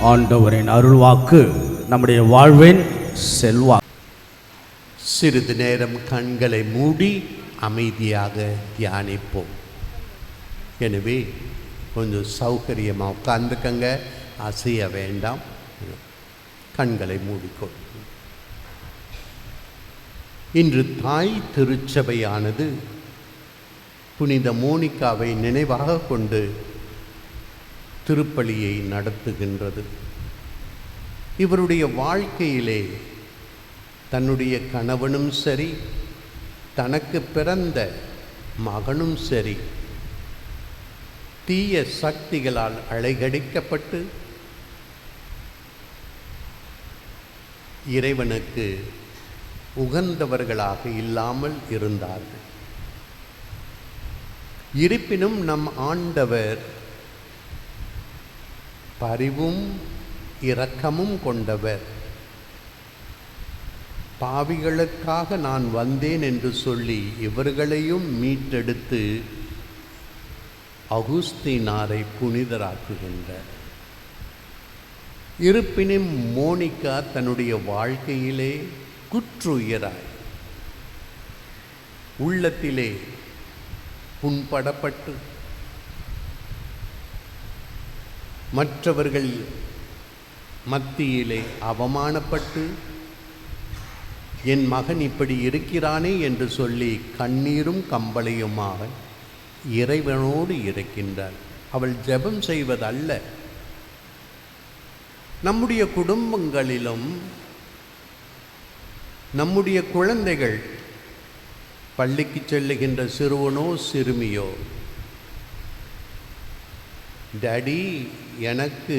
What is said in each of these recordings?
ஆண்டவரின் அருள்வாக்கு நம்முடைய வாழ்வின் செல்வா சிறிது நேரம் கண்களை மூடி அமைதியாக தியானிப்போம். எனவே கொஞ்சம் சௌகரியமாக உட்கார்ந்துக்கங்க. அசைய வேண்டாம். கண்களை மூடிக்கொள். இன்று தாய் திருச்சபையானது புனித மோனிகாவை நினைவாக கொண்டு திருப்பலியை நடத்துகின்றது. இவருடைய வாழ்க்கையிலே தன்னுடைய கணவனும் சரி தனக்கு பிறந்த மகனும் சரி தீய சக்திகளால் அலைகடிக்கப்பட்டு இறைவனுக்கு உகந்தவர்களாக இல்லாமல் இருந்தார்கள். இருப்பினும் நம் ஆண்டவர் பரிவும் இரக்கமும் கொண்டவர். பாவிகளுக்காக நான் வந்தேன் என்று சொல்லி இவர்களையும் மீட்டெடுத்து அகுஸ்தீனாரை புனிதராக்குகின்றார். இருப்பினும் மோனிகா தன்னுடைய வாழ்க்கையிலே குற்றுயிராய் உள்ளத்திலே புண்படப்பட்டு மற்றவர்கள் மத்தியிலே அவமானப்பட்டு என் மகன் இப்படி இருக்கிறானே என்று சொல்லி கண்ணீரும் கம்பளையுமாக இறைவனோடு இருக்கின்றார். அவள் ஜெபம் செய்வதல்ல. நம்முடைய குடும்பங்களிலும் நம்முடைய குழந்தைகள் பள்ளிக்கு செல்லுகின்ற சிறுவனோ சிறுமியோ டேடி எனக்கு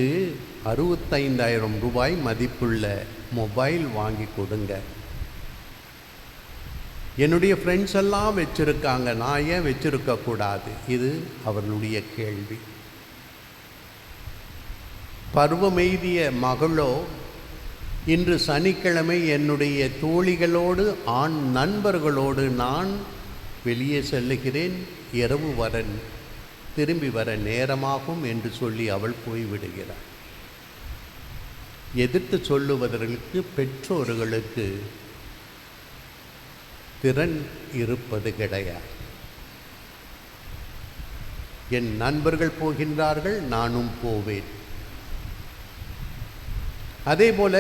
அறுபத்தைந்தாயிரம் ரூபாய் மதிப்புள்ள மொபைல் வாங்கி கொடுங்க. என்னுடைய ஃப்ரெண்ட்ஸ் எல்லாம் வச்சுருக்காங்க. நான் ஏன் வச்சுருக்கக்கூடாது இது அவர்களுடைய கேள்வி. பருவமெய்திய மகளோ இன்று சனிக்கிழமை என்னுடைய தோழிகளோடு ஆண் நண்பர்களோடு நான் வெளியே செல்லுகிறேன். இரவு வரன் திரும்பி வர நேரமாகும் என்று சொல்லி அவள் போய்விடுகிறாள். எதிர்த்து சொல்லுவதற்கு பெற்றோர்களுக்கு திறன் இருப்பது கிடையாது. என் நண்பர்கள் போகின்றார்கள் நானும் போவேன். அதே போல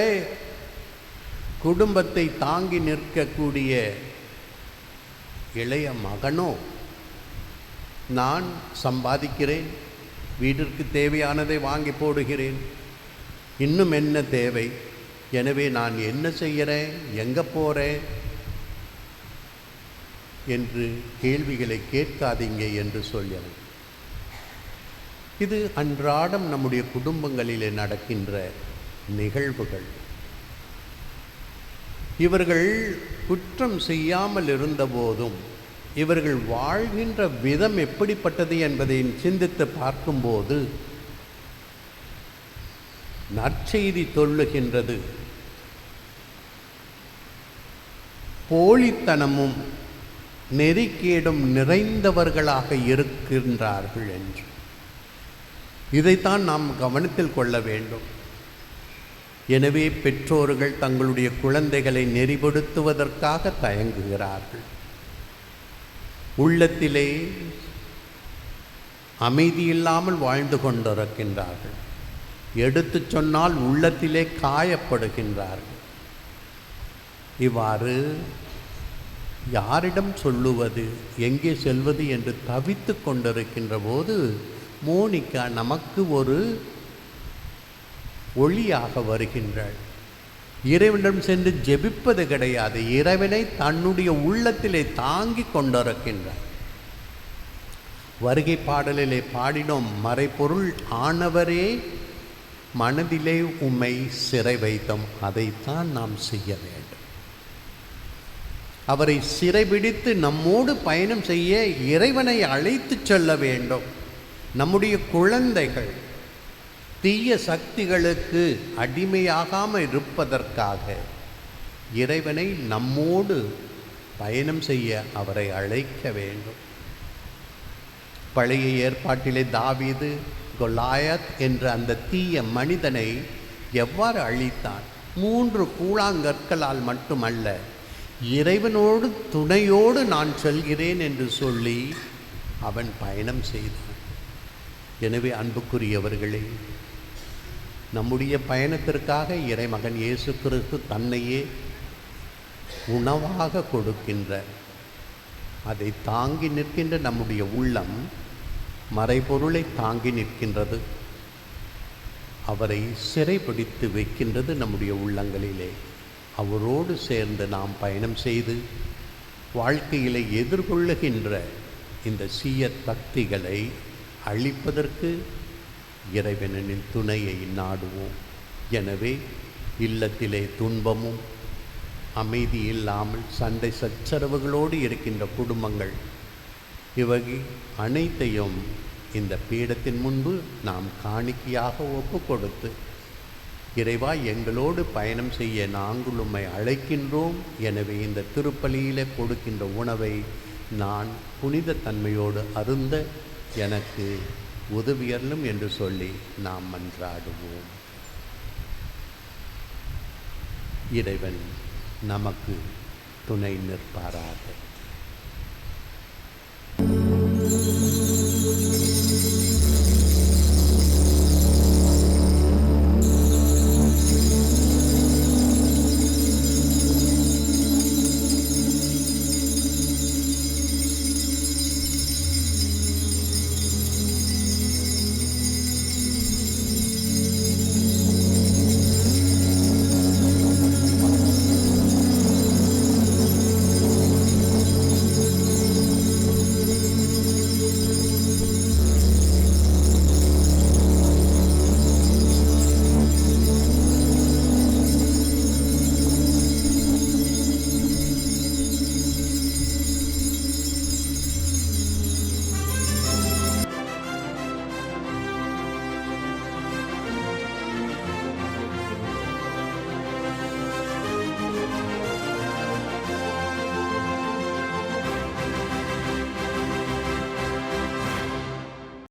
குடும்பத்தை தாங்கி நிற்கக்கூடிய இளைய மகனோ நான் சம்பாதிக்கிறேன் வீட்டிற்கு தேவையானதை வாங்கி போடுகிறேன். இன்னும் என்ன தேவை? எனவே நான் என்ன செய்கிறேன்? எங்கே போகிறேன் என்று கேள்விகளை கேட்காதீங்க என்று சொல்கிறேன் இது அன்றாடம் நம்முடைய குடும்பங்களிலே நடக்கின்ற நிகழ்வுகள். இவர்கள் குற்றம் செய்யாமல் இருந்தபோதும் இவர்கள் வாழ்கின்ற விதம் எப்படிப்பட்டது என்பதை சிந்தித்து பார்க்கும்போது நற்செய்தி சொல்லுகின்றது போலித்தனமும் நெறிக்கேடும் நிறைந்தவர்களாக இருக்கின்றார்கள் என்று. இதைத்தான் நாம் கவனத்தில் கொள்ள வேண்டும். எனவே பெற்றோர்கள் தங்களுடைய குழந்தைகளை நெறிப்படுத்துவதற்காக தயங்குகிறார்கள். உள்ளத்திலே அமைதி இல்லாமல் வாழ்ந்து கொண்டிருக்கின்றார்கள். எடுத்து சொன்னால் உள்ளத்திலே காயப்படுகின்றார்கள். இவ்வாறு யாரிடம் சொல்லுவது எங்கே செல்வது என்று தவித்து கொண்டிருக்கின்ற போது மோனிகா நமக்கு ஒரு ஒளியாக வருகின்றாள். இறைவனிடம் சென்று ஜெபிப்பது கிடையாது. இறைவனை தன்னுடைய உள்ளத்திலே தாங்கி கொண்டிருக்கின்றார். வருகை பாடலிலே பாடினோம் மறைப்பொருள் ஆனவரே மனதிலே உம்மை சிறை வைத்தோம். அதைத்தான் நாம் செய்ய வேண்டும். அவரை சிறைபிடித்து நம்மோடு பயணம் செய்ய இறைவனை அழைத்துச் செல்ல வேண்டும். நம்முடைய குழந்தைகள் தீய சக்திகளுக்கு அடிமையாகாமல் இருப்பதற்காக இறைவனை நம்மோடு பயணம் செய்ய அவரை அழைக்க வேண்டும். பழைய ஏற்பாட்டிலே தாவீது கொலாயத் என்ற அந்த தீய மனிதனை எவ்வாறு அழித்தான்? மூன்று கூழாங்கற்களால் மட்டுமல்ல இறைவனோடு துணையோடு நான் செல்கிறேன் என்று சொல்லி அவன் பயணம் செய்தான். எனவே அன்புக்குரியவர்களே நம்முடைய பயணத்திற்காக இறைமகன் இயேசு கிறிஸ்து தன்னையே உணவாக கொடுக்கின்ற அதை தாங்கி நிற்கின்ற நம்முடைய உள்ளம் மறைபொருளை தாங்கி நிற்கின்றது. அவரை சிறைப்பிடித்து வைக்கின்றது நம்முடைய உள்ளங்களிலே. அவரோடு சேர்ந்து நாம் பயணம் செய்து வாழ்க்கையிலே எதிர்கொள்ளுகின்ற இந்த சீய சக்திகளை அழிப்பதற்கு இறைவனின் துணையை நாடுவோம். எனவே இல்லத்திலே துன்பமும் அமைதி இல்லாமல் சண்டை சச்சரவுகளோடு இருக்கின்ற குடும்பங்கள் இவை அனைத்தையும் இந்த பீடத்தின் முன்பு நாம் காணிக்கையாக ஒப்பு கொடுத்து இறைவா எங்களோடு பயணம் செய்ய நாங்கள் உம்மை அழைக்கின்றோம். எனவே இந்த திருப்பலியிலே கொடுக்கின்ற உணவை நான் புனித தன்மையோடு அருந்த எனக்கு உதவியறலும் என்று சொல்லி நாம் மன்றாடுவோம். இறைவன் நமக்கு துணை நிற்பாராக.